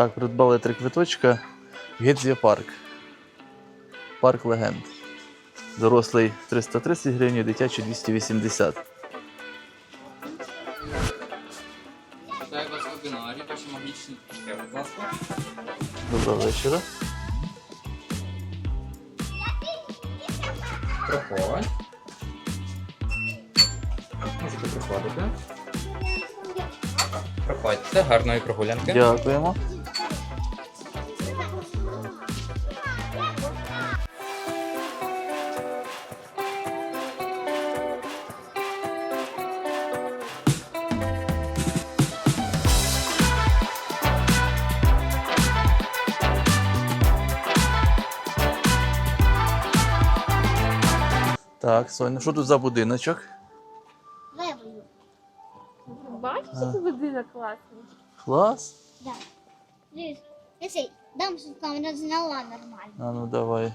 Так, придбали три квиточка. Гедзія парк. Парк легенд. Дорослий 330 гривень, дитячий 280. Вітаю вас в вебінарі, ваші магічні книжки, будь ласка. Доброго вечора. Проходь. Можете проходити. Проходьте, гарної прогулянки. Дякуємо. Так, Соня, що тут за будиночок? Левою. Бачиш, який будинок класний? Клас. Да. Дивись, Если дам, щоб камера зняла нормально. А ну давай.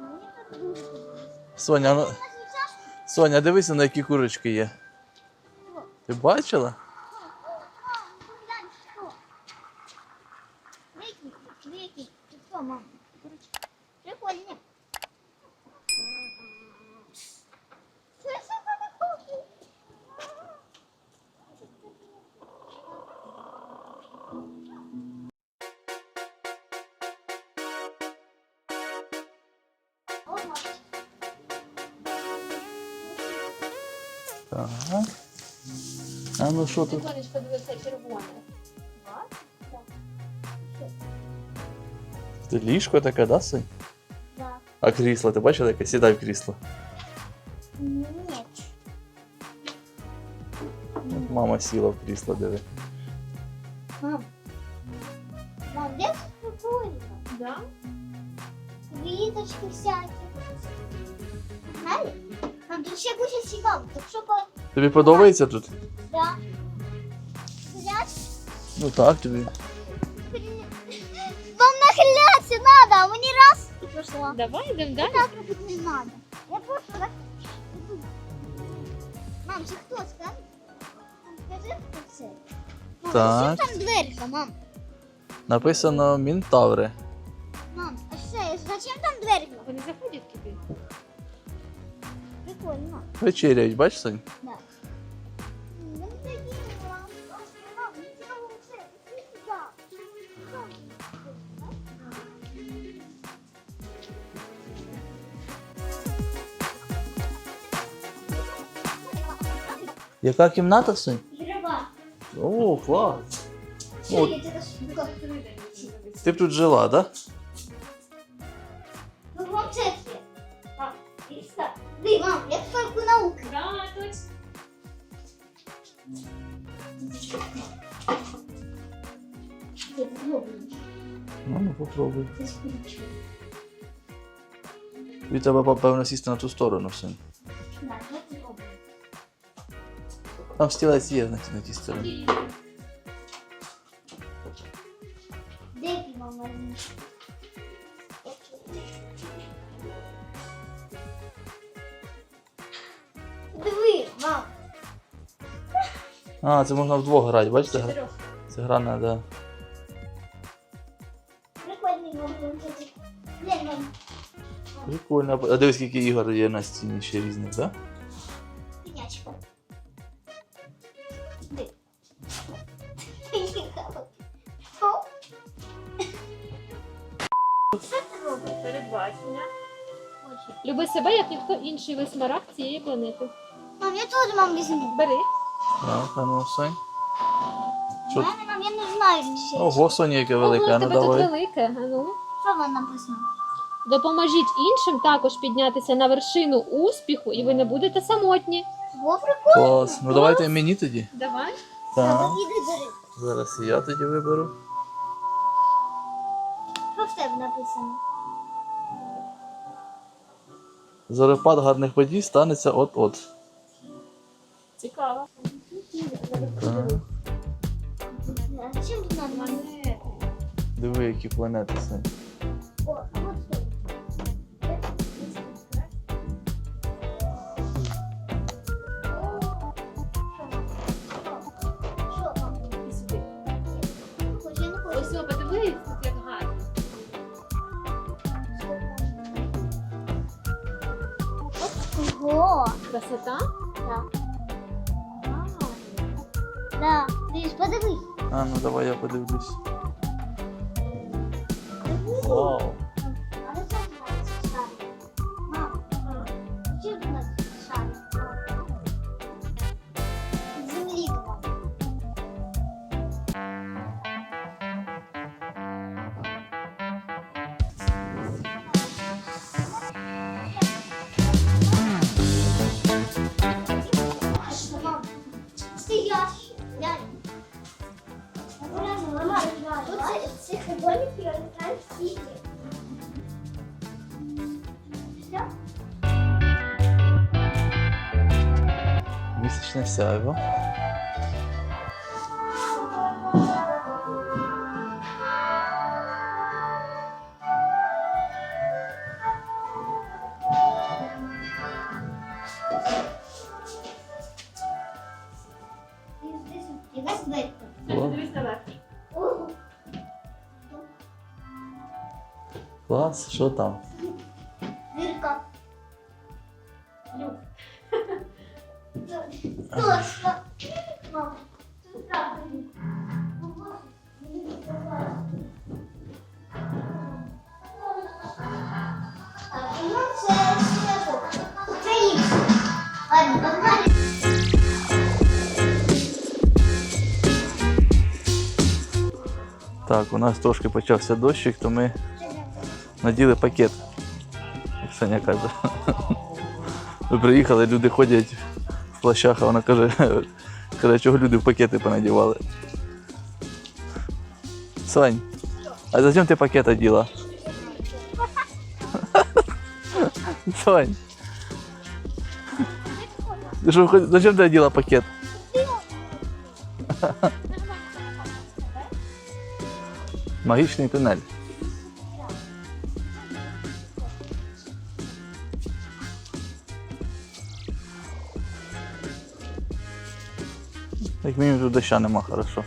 Мені так дуже подобається. Соня, ну... Соня, дивися, на які курочки є. Ти бачила? Так. А ну що тут? Сонечко, подивися, червоне. Це ліжко таке, да, Сонь? Да. А крісло, ти бачила, яке? Сідай в крісло. Нет. От Мама сіла в крісло, диви. Мам. Мам, де тут прикольно? Да? Квіточки всякі. Знаєш? Мам, тут ще куча цікаво. Так що по... Тобі подобається тут? Да. Глядь. Ну так тобі. Вам нахиляться надо, а мені раз і пішло. Давай йдемо далі. Так робити не надо. Я просто так... Мам, це хто скажи? Скажи, хто це? Мам, Так. Зачем там дверка, мам? Написано Мінтаври. Мам, а що, зачем там дверка? Вони заходять не цікаво це. Іди сюди. Яка кімната, Сонь? Гриба. О, клас. О, ти б тут жила, да? Я попробую. Ну, ну попробуй. Це скручу. Тобі треба, певно, сісти на ту сторону, Сонь. Да, я попробую. Там стілець є на, на тій стороні. Де ти, мама? Диви, мам. А, це можна вдвох грати, бачите? Гра- Чотирьох. Це гра на, да. Прикольно. А дивись, скільки ігор є на стіні ще різних, робиш? Передбачення. Люби себе, як ніхто інший весь смарагд цієї планети. Мам, я теж мам візьму. Бери. Так, а ну, Сонь. Що? мене, мам, я не знаю ще. Ого, Соня, яке велике, а ну тебе тут давай. велике. А ну. Що вам написано? Допоможіть іншим також піднятися на вершину успіху, і ви не будете самотні. Во, прикольно. Клас. Ну давайте мені тоді. Давай. Так. Іди бери. Зараз і я тоді виберу. Що в тебе написано? Зорепад гарних подій станеться от-от. Цікаво. Так. А чим тут надо? Диви, які планети Сонь. Красота. Да. Вау. Да. Ти ж подивись. А, ну давай я подивлюсь. Вау. Ці- цих домиків я не знаю скільки. Все? Місячне сяйво. Якась дверка. Клас, що там? Дырка. Люк. Точно. Мам, тут правда люк. Це. Це. Так, у нас трошки почався дощик, то ми наділи пакет, як Саня каже. Ми приїхали, люди ходять в плащах, а вона каже, каже, чого люди в пакети понадівали. Сань, а зачем ти пакет оділа? Сань. Ти що, хо- зачем ти оділа пакет? Магічний тунель. Як мінімум тут доща нема, хорошо.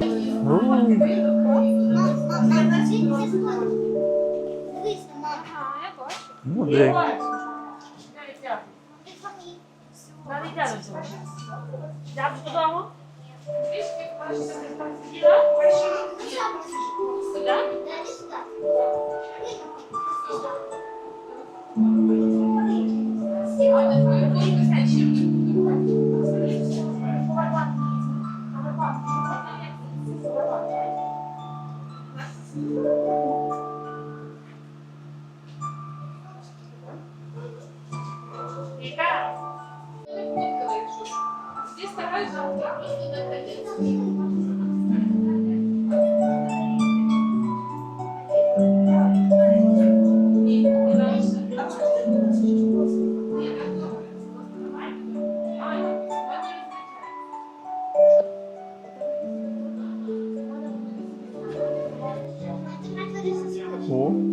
Я. Ну, де. Фамі. Надо йдемо сьогодні. Йдемо додому. Сюди?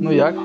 О, ну як?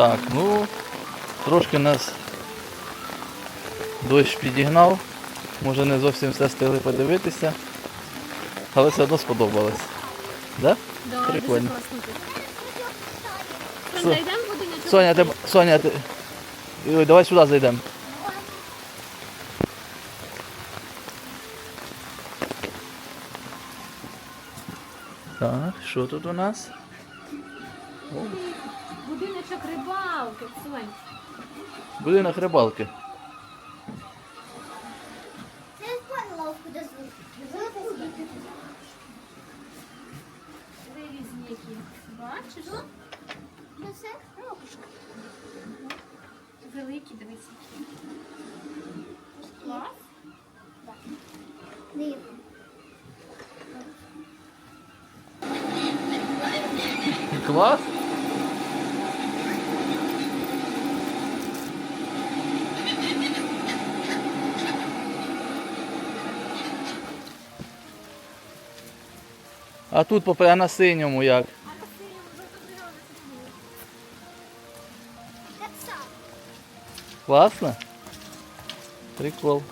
Так, ну трошки нас дощ підігнав. Може не зовсім все встигли подивитися. Але все одно сподобалось. Да? Да, Прикольно. дуже класно тут. Зайдемо в? Соня, ти, Соня, ти... Ой, давай сюди зайдемо. Так, що тут у нас? Сонь. Будинок рибалки. Бачиш? Ну. Великі, дивись. Клас. Диво. Клас. А тут попри а на синьому як? Класно? Прикол.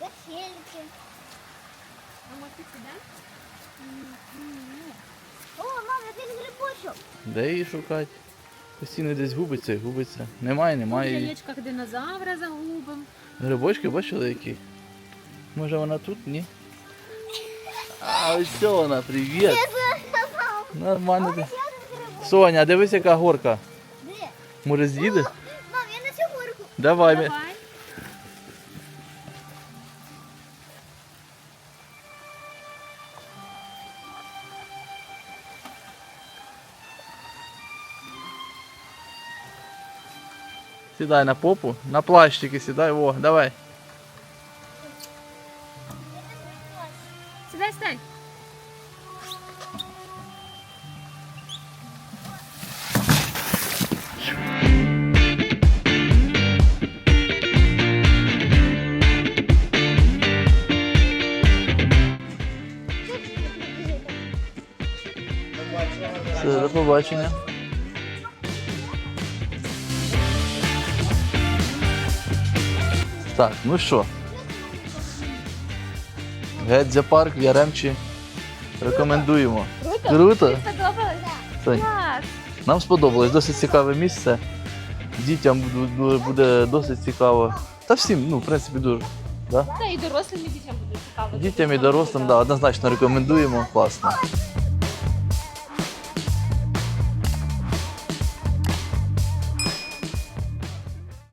Гахельки. А тут ідемо? О, мам, один грибочок. Де її шукати? Постійно десь губиться і губиться. Немає, В немає її. яєчках динозавра загубим. Грибочки бачили які? Може вона тут? Ні? А ось це вона, привіт! Нормально. ти. Соня, дивись, яка горка. Де? Може з'їдеш? Мам, я на цю горку. Давай. ми- Давай. Сідай на попу, на плащики сідай, во, давай. Сідай, сідай. Все, до побачення. Так, ну що? Гедзя парк в Яремчі. Рекомендуємо. Круто? Круто. Сподобалось? Сонь, Клас. Нам сподобалось, досить цікаве місце. Дітям буде- буде досить цікаво. Та всім, ну, в принципі, дуже. Да? Та і дорослим і дітям буде цікаво. Дітям і дорослим, да, однозначно рекомендуємо. Класно.